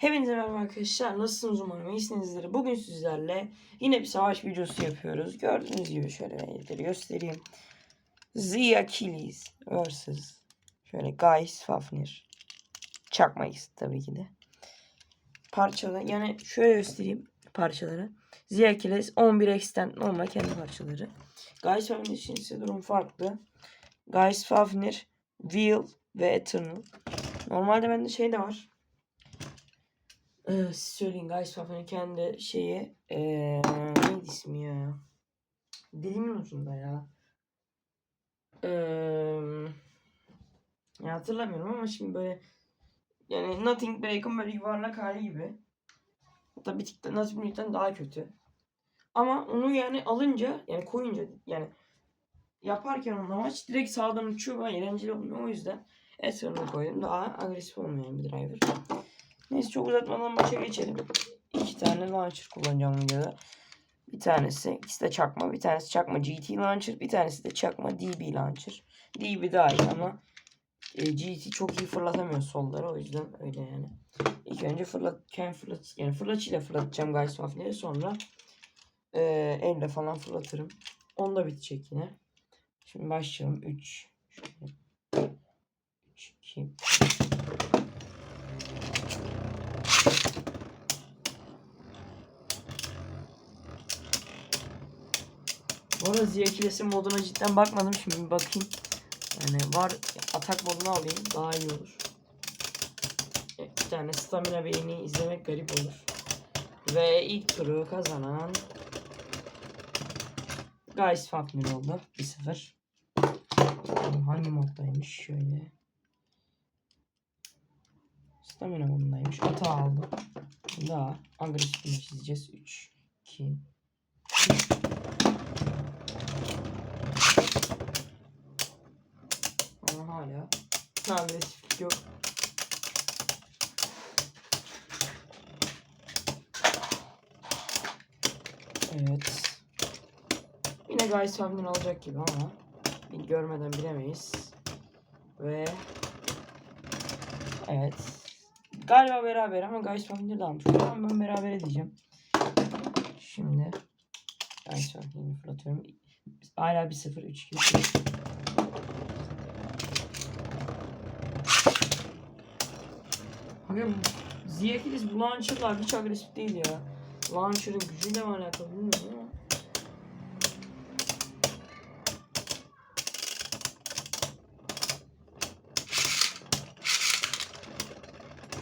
Hepinize merhaba arkadaşlar. Nasılsınız umarım iyisinizdir. Bugün sizlerle yine bir savaş videosu yapıyoruz. Gördüğünüz gibi şöyle renkleri göstereyim. The Achilles vs. Şöyle Guys Fafnir. Çakmayız tabii ki de. Parçalar yani şöyle göstereyim parçaları. The Achilles 11 extent normal kendi parçaları. Guys Fafnir için ise durum farklı. Guys Fafnir, Will ve Eternal. Normalde bende şey de var. Ee, siz söyleyin Guys Fafnir'in kendi şeyi ee, neydi ismi ya? Dilimin ucunda ya. Ee, ya hatırlamıyorum ama şimdi böyle yani Nothing Break'ın böyle yuvarlak hali gibi. Hatta bir tık da Nothing daha kötü. Ama onu yani alınca yani koyunca yani yaparken onun amaç direkt sağdan uçuyor ve eğlenceli olmuyor. O yüzden Eternal koydum. Daha agresif olmayan bir driver. Neyse çok uzatmadan maça geçelim. İki tane launcher kullanacağım videoda. Bir tanesi, ikisi de çakma. Bir tanesi çakma GT launcher. Bir tanesi de çakma DB launcher. DB daha iyi ama e, GT çok iyi fırlatamıyor solları. O yüzden öyle yani. İlk önce fırlatken fırlat yani fırlaçıyla fırlatacağım Guys Wafner'i sonra e, elle falan fırlatırım. Onda bitecek yine. Şimdi başlayalım. 3 3 2 Bu arada Ziyakiles'in moduna cidden bakmadım. Şimdi bir bakayım. Yani var atak modunu alayım. Daha iyi olur. E, Bir tane stamina beyni izlemek garip olur. Ve ilk turu kazanan Guys Fafnir oldu. 1-0. Bakalım Hangi moddaymış şöyle. Stamina modundaymış. Ata aldım. Daha agresif bir çizeceğiz. 3 2 Ama hala agresiflik yok. Evet. Yine Guys Family alacak gibi ama görmeden bilemeyiz. Ve evet. Galiba beraber ama Family de almış. Ama ben beraber edeceğim. Şimdi Family'yi fırlatıyorum. Hala 1-0 3 2 Abi Ziyakilis bu launcher'lar hiç agresif değil ya. Launcher'ın gücüyle mi alakalı bilmiyorum ama.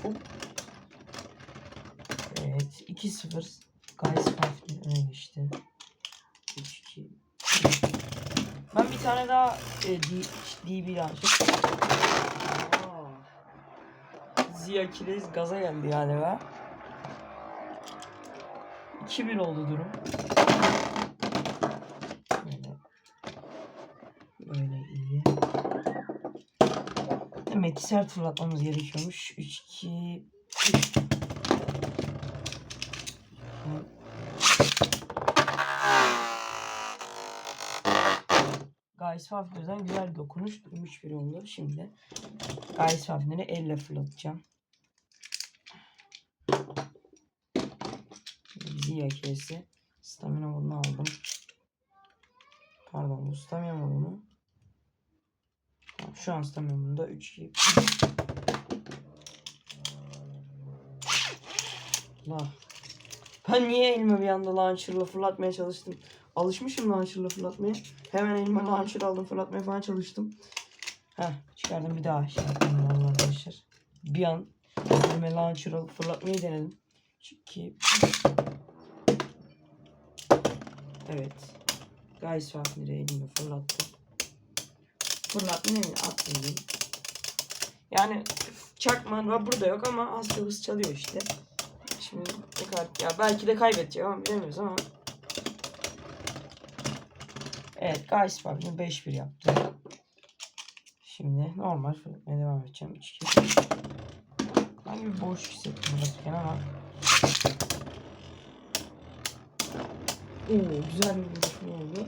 Hop. Evet 2-0 Guys Fafnir öne geçti. 3-2 Ben bir tane daha e, D, DB launcher. Aa. Ziya Kilez gaza geldi galiba. 2-1 oldu durum. Böyle. İyi. Demek fırlatmamız gerekiyormuş. 3-2 Guys Fafner'den güzel bir dokunuş. 3-1 oldu. Şimdi Guys Fafner'i elle fırlatacağım. Ziya kesi. Stamina modunu aldım. Pardon bu stamina modunu. Şu an stamina modunda 3 2 Allah. Ben niye elime bir anda launcher'la fırlatmaya çalıştım? Alışmışım launcher'la fırlatmaya. Hemen elime launcher aldım fırlatmaya falan çalıştım. Heh çıkardım bir daha şey vallahi arkadaşlar. Bir an elime launcher alıp fırlatmayı denedim. Çünkü Evet. Guys Fafnir'e elimi fırlattım. Fırlattım elini attım diyeyim. Yani çakman var burada yok ama az çalıyor işte. Şimdi ne kadar ya belki de kaybedecek ama bilemiyoruz ama Evet Guys Fafnir 5-1 yaptı. Şimdi normal fırlatmaya devam edeceğim. 3-2 Ben bir boş hissettim fırlatırken ama Oo, güzel bir buluşma oldu.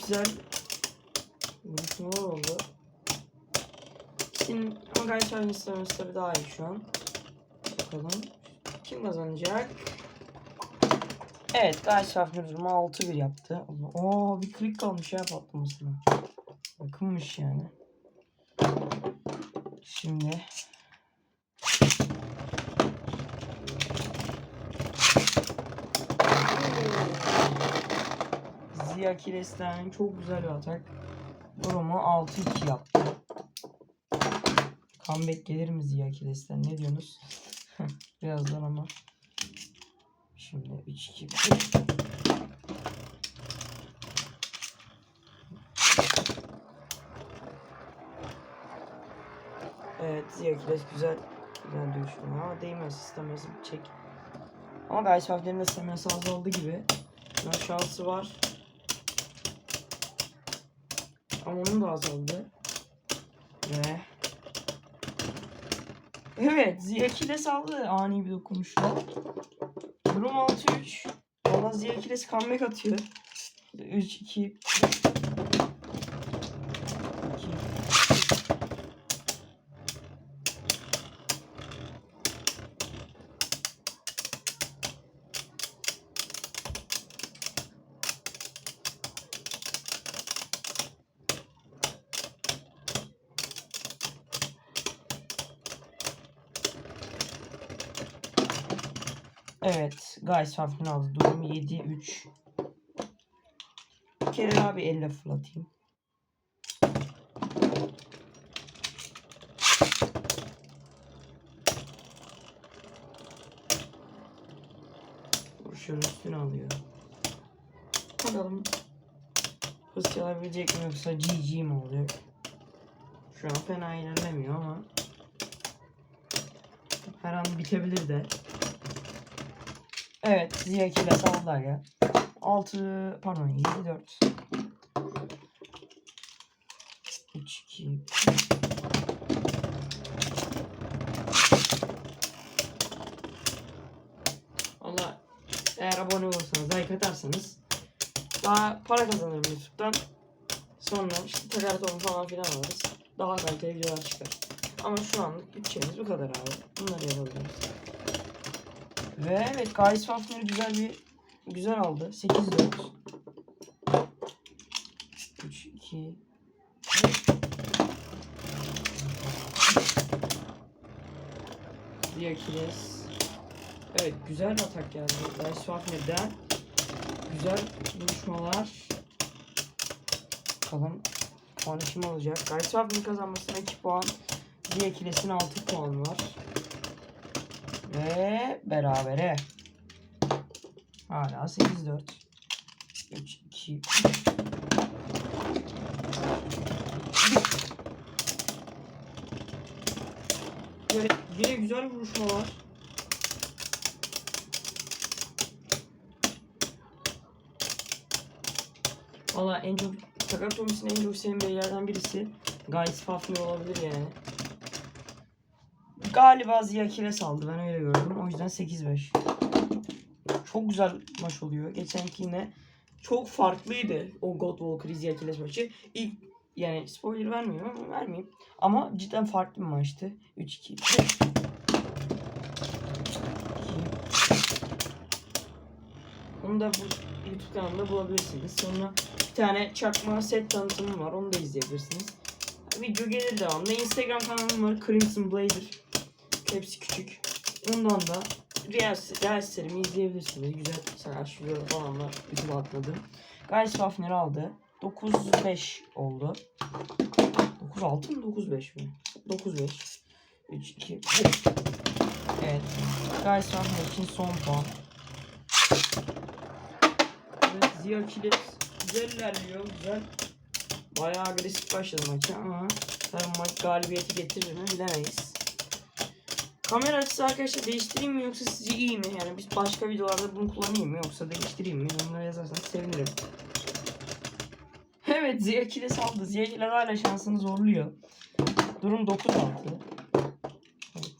Güzel buluşmalar oldu. Şimdi ama gayet aynı istemesi tabii daha iyi şu an. Bakalım. Kim kazanacak? Evet, Guys Fafner durumu 6-1 yaptı. Oo bir klik kalmış ya patlamasına. Yakınmış yani. Şimdi Ziya Kirestan'ın çok güzel bir atak. Durumu 6-2 yaptı. Comeback gelir mi Ziya Kirestan? Ne diyorsunuz? Birazdan ama. Şimdi 3-2 Evet Ziya Kires güzel güzel dövüşüyor ama değmez istemez çek. Ama Guys Fafner'in de stamina azaldı gibi. Buna şansı var. Ama onun da azaldı. Ve Evet Ziya Kires aldı ani bir dokunuşla. Durum 6-3. Valla Ziya Kires comeback atıyor. 3-2 Evet. Guys Fafner aldı. Durum 7-3. Bir kere daha bir elle fırlatayım. Vuruşun üstüne alıyor. Bakalım hız çalabilecek mi yoksa GG mi oluyor? Şu an fena ilerlemiyor ama her an bitebilir de. Evet, Ziya ile saldılar ya. 6 pardon 7 4 3 2 Valla eğer abone olursanız, like atarsanız daha para kazanırım YouTube'dan. Sonra işte topu falan filan alırız. Daha kaliteli videolar çıkar. Ama şu anlık bütçemiz bu kadar abi. Bunları yapabiliriz. Ve evet Guys Fafner güzel bir güzel aldı. 8 4 3 2 Diakines Evet güzel bir atak geldi. Guys Fafner'den güzel buluşmalar. Bakalım puanı kim alacak? Guys Fafner kazanmasına 2 puan. Diakines'in 6 puanı var. Ve berabere. Hala 8-4. 3 2 Böyle yine güzel bir vuruşma var. Valla en çok Sakat Tomis'in en çok sevdiğim yerden birisi Guys Fafnir olabilir yani. Galiba Ziya Kires aldı. Ben öyle gördüm. O yüzden 8-5. Çok güzel maç oluyor. Geçenki yine çok farklıydı o God Walker Ziya maçı. İlk yani spoiler vermiyorum ama vermeyeyim. Ama cidden farklı bir maçtı. 3-2. Onu da bu YouTube kanalında bulabilirsiniz. Sonra bir tane çakma set tanıtımım var. Onu da izleyebilirsiniz. Video gelir devamında. Instagram kanalım var. Crimson Blader. Hepsi küçük. Ondan da Reels, Reels'lerimi izleyebilirsiniz. Güzel senaryoları falan var. YouTube atladım. Guys Fafner aldı. 9-5 oldu. 9-6 mı 9-5 mi? 9-5. 3 2 Evet. Guys Fafner için son puan. Evet Ziya Kilit güzel ilerliyor. Güzel. Bayağı agresif başladı maça ama tabii maç galibiyeti getirir mi bilemeyiz. Kamera açısı arkadaşlar değiştireyim mi yoksa sizce iyi mi? Yani biz başka videolarda bunu kullanayım mı yoksa değiştireyim mi? Yorumlara yazarsanız sevinirim. Evet Ziya Kile saldı. Ziya Kile hala şansını zorluyor. Durum 9-6. Evet.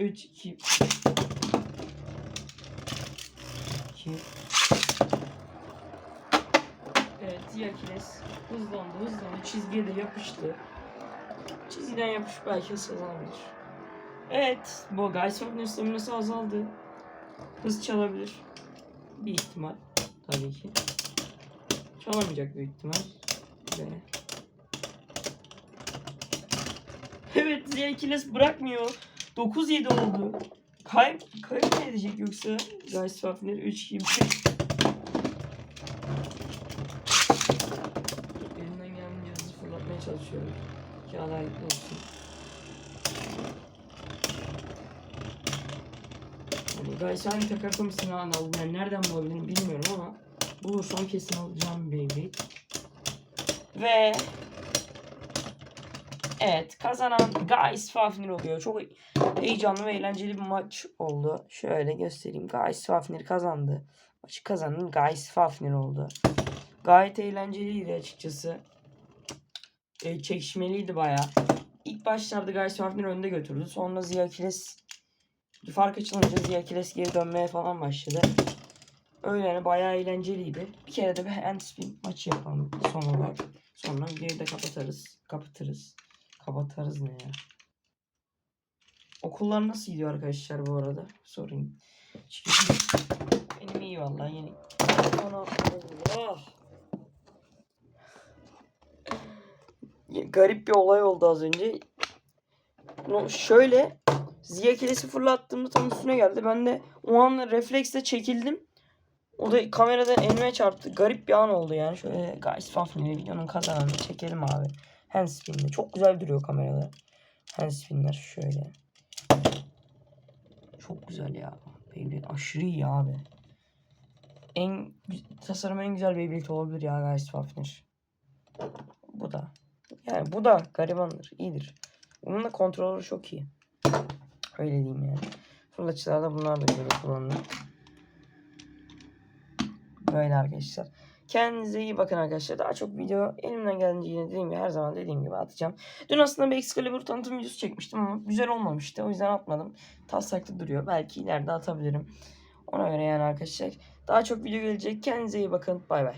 3 2 2 Evet Ziya Kiles hızlandı hızlandı çizgiye de yapıştı. Çizgiden yapışıp belki kazanabilir. Evet bu Guys of News staminası azaldı. Hız çalabilir. Bir ihtimal. Tabii ki. Çalamayacak büyük ihtimal. Ve... Evet Ziya Kiles bırakmıyor. 9-7 oldu. Kayıp, kayıp mı edecek yoksa? Fafner 3 gibi. Elimden geldiğince hızlı fırlatmaya çalışıyorum. Adaletli olsun. Yani Guys hangi takar ismini aldım. Yani nereden bulabilirim bilmiyorum ama bulursam kesin alacağım Beyblade. Ve Evet kazanan Guys Fafnir oluyor. Çok heyecanlı ve eğlenceli bir maç oldu. Şöyle göstereyim. Guys Fafnir kazandı. Maçı kazanan Guys Fafnir oldu. Gayet eğlenceliydi açıkçası. E, çekişmeliydi baya. İlk başlarda Guys Fafnir önde götürdü. Sonra Ziya Kiles fark açılınca Ziya Kiles geri dönmeye falan başladı. Öyle yani bayağı eğlenceliydi. Bir kere de bir handspin maçı yapalım son olarak. Sonra videoyu da kapatırız. Kapatırız. Kapatırız ne ya? Okullar nasıl gidiyor arkadaşlar bu arada? Sorayım. Çünkü benim iyi vallahi yeni. Ana Allah. Garip bir olay oldu az önce. Şöyle Ziya Kiles'i fırlattığımda tam üstüne geldi. Ben de o an refleksle çekildim. O da kameradan elime çarptı. Garip bir an oldu yani. Şöyle Guys Fafner'i videonun kazananını çekelim abi. Handspin'de. Çok güzel duruyor kamerada. Handspin'ler şöyle. Çok güzel ya. Beyblade aşırı iyi abi. En tasarım en güzel Beyblade olabilir ya Guys Fafner. Bu da. Yani bu da garibandır. iyidir. Bunun da kontrolü çok iyi. Öyle diyeyim yani. Fırlatıcılarda bunlar da böyle kullanılıyor. Böyle arkadaşlar. Kendinize iyi bakın arkadaşlar. Daha çok video elimden geldiğince yine dediğim gibi her zaman dediğim gibi atacağım. Dün aslında bir Excalibur tanıtım videosu çekmiştim ama güzel olmamıştı. O yüzden atmadım. Taslakta duruyor. Belki ileride atabilirim. Ona göre yani arkadaşlar. Daha çok video gelecek. Kendinize iyi bakın. Bay bay.